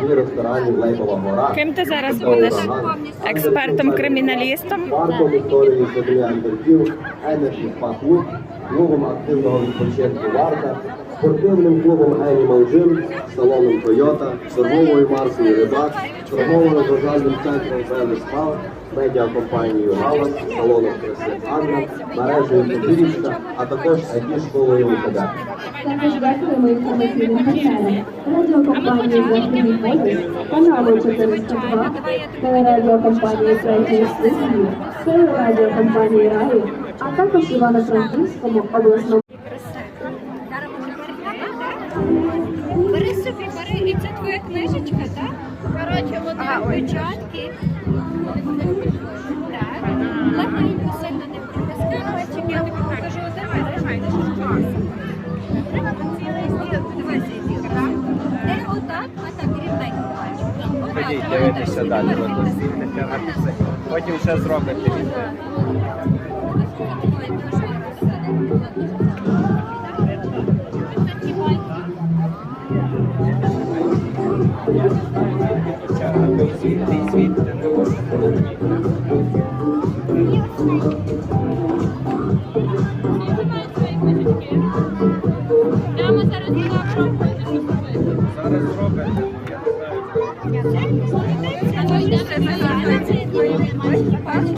селі ресторанів Лейбова гора. Ким ти зараз будеш? Експертом-криміналістом? Парком історії Андерків, Energy Spa клубом активного відпочинку Варта, спортивним клубом Animal Gym, салоном Toyota, торговою маркою Рибак, торгово-розважальним центром Вели Спа, медіакомпанією Галас, салоном краси Анна, мережею Подвір'ячка, а також IT-школою УКД. Також дякуємо інформаційним партнерам, радіокомпанії «Західний полюс», каналу 402, телерадіокомпанії «Третій Слизький», телерадіокомпанії «Раї», а також Івано-Франківському обласному і це твоя книжечка, так? Коротше, от печатки. Так. Легенько сильно не притискай. Я тобі покажу. Давай, давай, давай. Треба цілий стіл. Дивися, так? Де отак, а так рівненько бачиш. Отак, Ходіть, дивитися далі. Потім ще зробите. Зараз зробите, я не знаю.